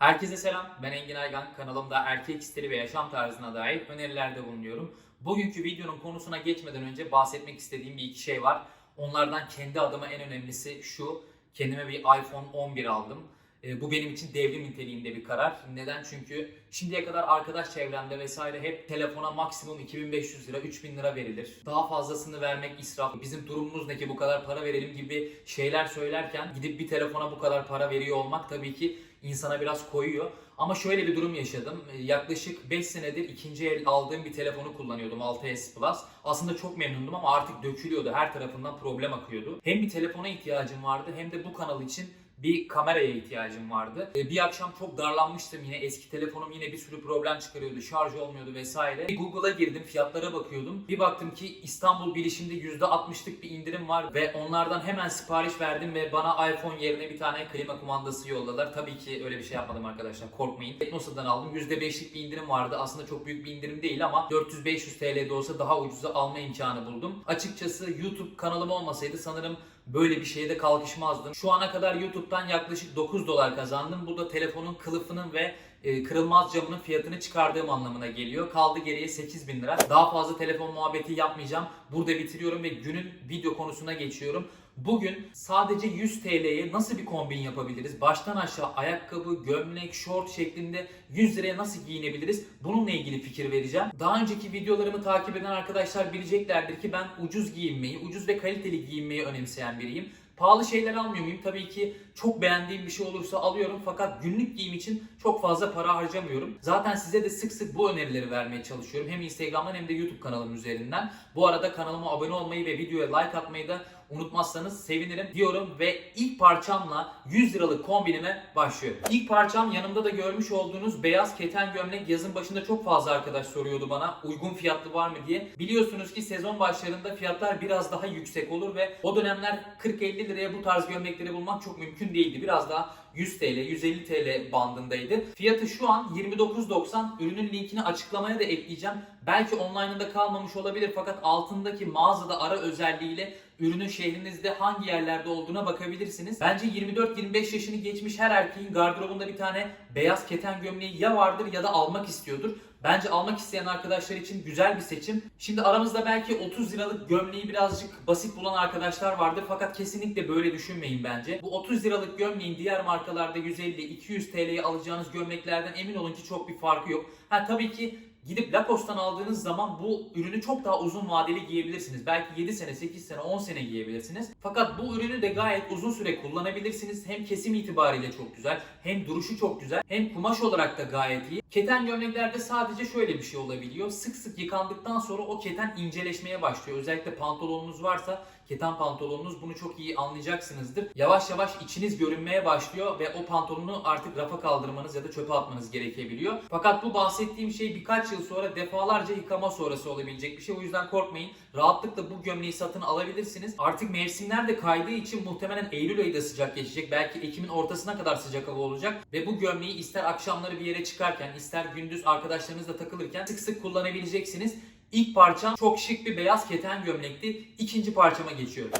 Herkese selam. Ben Engin Aygan. Kanalımda erkek stili ve yaşam tarzına dair önerilerde bulunuyorum. Bugünkü videonun konusuna geçmeden önce bahsetmek istediğim bir iki şey var. Onlardan kendi adıma en önemlisi şu. Kendime bir iPhone 11 aldım. E, Bu benim için devrim niteliğinde bir karar. Neden? Çünkü şimdiye kadar arkadaş çevremde vesaire hep telefona maksimum 2500 lira, 3000 lira verilir. Daha fazlasını vermek israf. Bizim durumumuz ne ki bu kadar para verelim gibi şeyler söylerken gidip bir telefona bu kadar para veriyor olmak tabii ki insana biraz koyuyor. Ama şöyle bir durum yaşadım. E, Yaklaşık 5 senedir ikinci el aldığım bir telefonu kullanıyordum 6s Plus. Aslında çok memnundum ama artık dökülüyordu. Her tarafından problem akıyordu. Hem bir telefona ihtiyacım vardı hem de bu kanal için bir kameraya ihtiyacım vardı. E, Bir akşam çok darlanmıştım yine. Eski telefonum yine bir sürü problem çıkarıyordu. Şarj olmuyordu vesaire. Google'a girdim, fiyatlara bakıyordum. Bir baktım ki İstanbul bilişimde %60'lık bir indirim var ve onlardan hemen sipariş verdim ve bana iPhone yerine bir tane klima kumandası yolladılar. Tabii ki öyle bir şey yapmadım arkadaşlar. Korkmayın. Teknosa'dan aldım. %5'lik bir indirim vardı. Aslında çok büyük bir indirim değil ama 400-500 TL'de olsa daha ucuza alma imkanı buldum. Açıkçası YouTube kanalım olmasaydı sanırım böyle bir şeye de kalkışmazdım. Şu ana kadar YouTube'dan yaklaşık 9 dolar kazandım. Bu da telefonun kılıfının ve e, kırılmaz camının fiyatını çıkardığım anlamına geliyor. Kaldı geriye 8000 lira. Daha fazla telefon muhabbeti yapmayacağım. Burada bitiriyorum ve günün video konusuna geçiyorum. Bugün sadece 100 TL'ye nasıl bir kombin yapabiliriz? Baştan aşağı ayakkabı, gömlek, şort şeklinde 100 liraya nasıl giyinebiliriz? Bununla ilgili fikir vereceğim. Daha önceki videolarımı takip eden arkadaşlar bileceklerdir ki ben ucuz giyinmeyi, ucuz ve kaliteli giyinmeyi önemseyen biriyim. Pahalı şeyler almıyor muyum? Tabii ki çok beğendiğim bir şey olursa alıyorum fakat günlük giyim için çok fazla para harcamıyorum. Zaten size de sık sık bu önerileri vermeye çalışıyorum. Hem Instagram'dan hem de YouTube kanalım üzerinden. Bu arada kanalıma abone olmayı ve videoya like atmayı da unutmazsanız sevinirim diyorum ve ilk parçamla 100 liralık kombinime başlıyorum. İlk parçam yanımda da görmüş olduğunuz beyaz keten gömlek yazın başında çok fazla arkadaş soruyordu bana uygun fiyatlı var mı diye. Biliyorsunuz ki sezon başlarında fiyatlar biraz daha yüksek olur ve o dönemler 40-50 liraya bu tarz gömlekleri bulmak çok mümkün değildi. Biraz daha 100 TL, 150 TL bandındaydı. Fiyatı şu an 29.90. Ürünün linkini açıklamaya da ekleyeceğim. Belki online'ında kalmamış olabilir fakat altındaki mağazada ara özelliğiyle ürünün şehrinizde hangi yerlerde olduğuna bakabilirsiniz. Bence 24-25 yaşını geçmiş her erkeğin gardırobunda bir tane beyaz keten gömleği ya vardır ya da almak istiyordur. Bence almak isteyen arkadaşlar için güzel bir seçim. Şimdi aramızda belki 30 liralık gömleği birazcık basit bulan arkadaşlar vardır fakat kesinlikle böyle düşünmeyin bence. Bu 30 liralık gömleğin diğer markalarda 150-200 TL'ye alacağınız gömleklerden emin olun ki çok bir farkı yok. Ha tabii ki Gidip Lacoste'tan aldığınız zaman bu ürünü çok daha uzun vadeli giyebilirsiniz. Belki 7 sene, 8 sene, 10 sene giyebilirsiniz. Fakat bu ürünü de gayet uzun süre kullanabilirsiniz. Hem kesim itibariyle çok güzel, hem duruşu çok güzel, hem kumaş olarak da gayet iyi. Keten gömleklerde sadece şöyle bir şey olabiliyor. Sık sık yıkandıktan sonra o keten inceleşmeye başlıyor. Özellikle pantolonunuz varsa keten pantolonunuz bunu çok iyi anlayacaksınızdır. Yavaş yavaş içiniz görünmeye başlıyor ve o pantolonu artık rafa kaldırmanız ya da çöpe atmanız gerekebiliyor. Fakat bu bahsettiğim şey birkaç yıl sonra defalarca yıkama sonrası olabilecek bir şey. O yüzden korkmayın. Rahatlıkla bu gömleği satın alabilirsiniz. Artık mevsimler de kaydığı için muhtemelen Eylül ayı da sıcak geçecek. Belki Ekim'in ortasına kadar sıcak hava olacak. Ve bu gömleği ister akşamları bir yere çıkarken ister gündüz arkadaşlarınızla takılırken sık sık kullanabileceksiniz. İlk parçam çok şık bir beyaz keten gömlekti. İkinci parçama geçiyorum.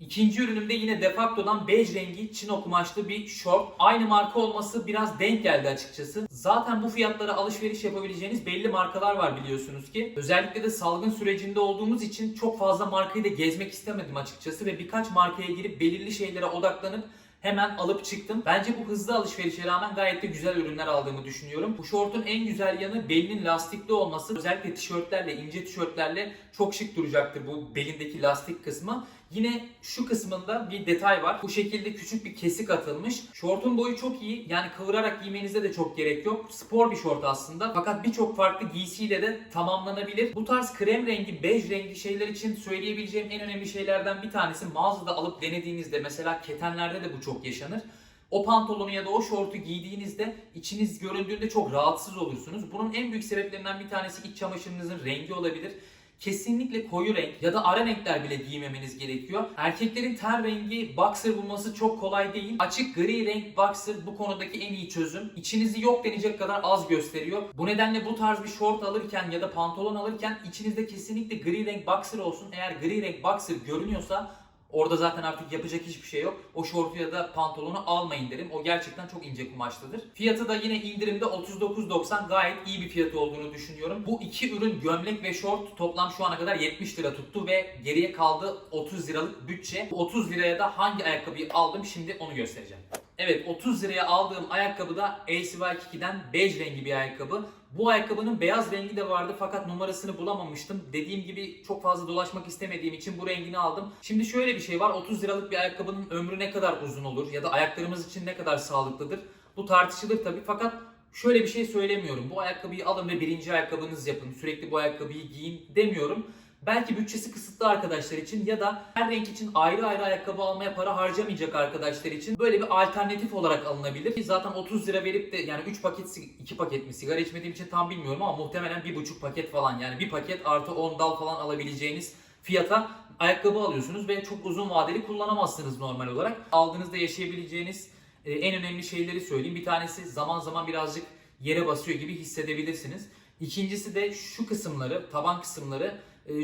İkinci ürünümde yine Defacto'dan bej rengi çino kumaşlı bir şort. Aynı marka olması biraz denk geldi açıkçası. Zaten bu fiyatlara alışveriş yapabileceğiniz belli markalar var biliyorsunuz ki. Özellikle de salgın sürecinde olduğumuz için çok fazla markayı da gezmek istemedim açıkçası ve birkaç markaya girip belirli şeylere odaklanıp hemen alıp çıktım. Bence bu hızlı alışverişe rağmen gayet de güzel ürünler aldığımı düşünüyorum. Bu şortun en güzel yanı belinin lastikli olması. Özellikle tişörtlerle, ince tişörtlerle çok şık duracaktır bu belindeki lastik kısmı. Yine şu kısmında bir detay var. Bu şekilde küçük bir kesik atılmış. Şortun boyu çok iyi. Yani kıvırarak giymenize de çok gerek yok. Spor bir şort aslında. Fakat birçok farklı giysiyle de tamamlanabilir. Bu tarz krem rengi, bej rengi şeyler için söyleyebileceğim en önemli şeylerden bir tanesi mağazada alıp denediğinizde mesela ketenlerde de bu çok yaşanır. O pantolonu ya da o şortu giydiğinizde içiniz göründüğünde çok rahatsız olursunuz. Bunun en büyük sebeplerinden bir tanesi iç çamaşırınızın rengi olabilir. Kesinlikle koyu renk ya da ara renkler bile giymemeniz gerekiyor. Erkeklerin ten rengi boxer bulması çok kolay değil. Açık gri renk boxer bu konudaki en iyi çözüm. İçinizi yok denecek kadar az gösteriyor. Bu nedenle bu tarz bir şort alırken ya da pantolon alırken içinizde kesinlikle gri renk boxer olsun. Eğer gri renk boxer görünüyorsa Orada zaten artık yapacak hiçbir şey yok. O şortu ya da pantolonu almayın derim. O gerçekten çok ince kumaşlıdır. Fiyatı da yine indirimde 39.90 gayet iyi bir fiyatı olduğunu düşünüyorum. Bu iki ürün gömlek ve şort toplam şu ana kadar 70 lira tuttu ve geriye kaldı 30 liralık bütçe. Bu 30 liraya da hangi ayakkabıyı aldım şimdi onu göstereceğim. Evet 30 liraya aldığım ayakkabı da ACY2'den bej rengi bir ayakkabı. Bu ayakkabının beyaz rengi de vardı fakat numarasını bulamamıştım. Dediğim gibi çok fazla dolaşmak istemediğim için bu rengini aldım. Şimdi şöyle bir şey var 30 liralık bir ayakkabının ömrü ne kadar uzun olur ya da ayaklarımız için ne kadar sağlıklıdır? Bu tartışılır tabii fakat şöyle bir şey söylemiyorum. Bu ayakkabıyı alın ve birinci ayakkabınız yapın. Sürekli bu ayakkabıyı giyin demiyorum. Belki bütçesi kısıtlı arkadaşlar için ya da her renk için ayrı ayrı ayakkabı almaya para harcamayacak arkadaşlar için böyle bir alternatif olarak alınabilir. Zaten 30 lira verip de yani 3 paket 2 paket mi sigara içmediğim için tam bilmiyorum ama muhtemelen 1,5 paket falan yani bir paket artı 10 dal falan alabileceğiniz fiyata ayakkabı alıyorsunuz ve çok uzun vadeli kullanamazsınız normal olarak. Aldığınızda yaşayabileceğiniz e, en önemli şeyleri söyleyeyim. Bir tanesi zaman zaman birazcık yere basıyor gibi hissedebilirsiniz. İkincisi de şu kısımları, taban kısımları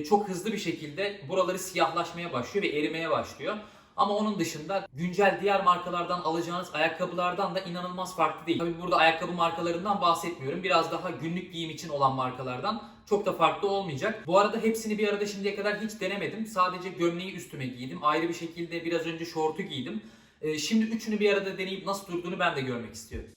çok hızlı bir şekilde buraları siyahlaşmaya başlıyor ve erimeye başlıyor. Ama onun dışında güncel diğer markalardan alacağınız ayakkabılardan da inanılmaz farklı değil. Tabii burada ayakkabı markalarından bahsetmiyorum. Biraz daha günlük giyim için olan markalardan çok da farklı olmayacak. Bu arada hepsini bir arada şimdiye kadar hiç denemedim. Sadece gömleği üstüme giydim. Ayrı bir şekilde biraz önce şortu giydim. E, Şimdi üçünü bir arada deneyip nasıl durduğunu ben de görmek istiyorum.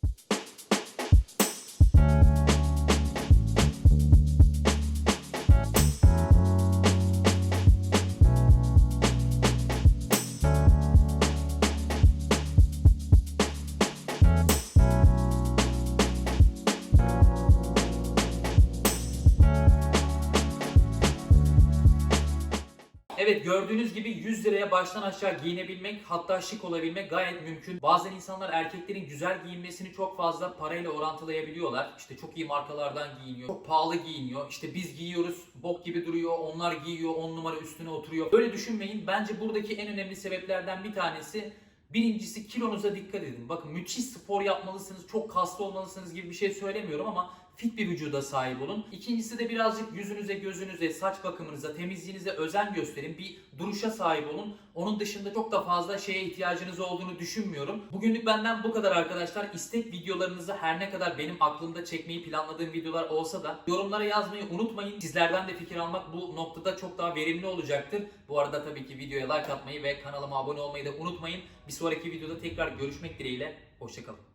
Evet gördüğünüz gibi 100 liraya baştan aşağı giyinebilmek hatta şık olabilmek gayet mümkün. Bazen insanlar erkeklerin güzel giyinmesini çok fazla parayla orantılayabiliyorlar. İşte çok iyi markalardan giyiniyor, çok pahalı giyiniyor. İşte biz giyiyoruz bok gibi duruyor, onlar giyiyor 10 numara üstüne oturuyor. Böyle düşünmeyin. Bence buradaki en önemli sebeplerden bir tanesi Birincisi kilonuza dikkat edin. Bakın müthiş spor yapmalısınız, çok kaslı olmalısınız gibi bir şey söylemiyorum ama fit bir vücuda sahip olun. İkincisi de birazcık yüzünüze, gözünüze, saç bakımınıza, temizliğinize özen gösterin. Bir duruşa sahip olun. Onun dışında çok da fazla şeye ihtiyacınız olduğunu düşünmüyorum. Bugünlük benden bu kadar arkadaşlar. İstek videolarınızı her ne kadar benim aklımda çekmeyi planladığım videolar olsa da yorumlara yazmayı unutmayın. Sizlerden de fikir almak bu noktada çok daha verimli olacaktır. Bu arada tabii ki videoya like atmayı ve kanalıma abone olmayı da unutmayın. Bir sonraki videoda tekrar görüşmek dileğiyle. Hoşçakalın.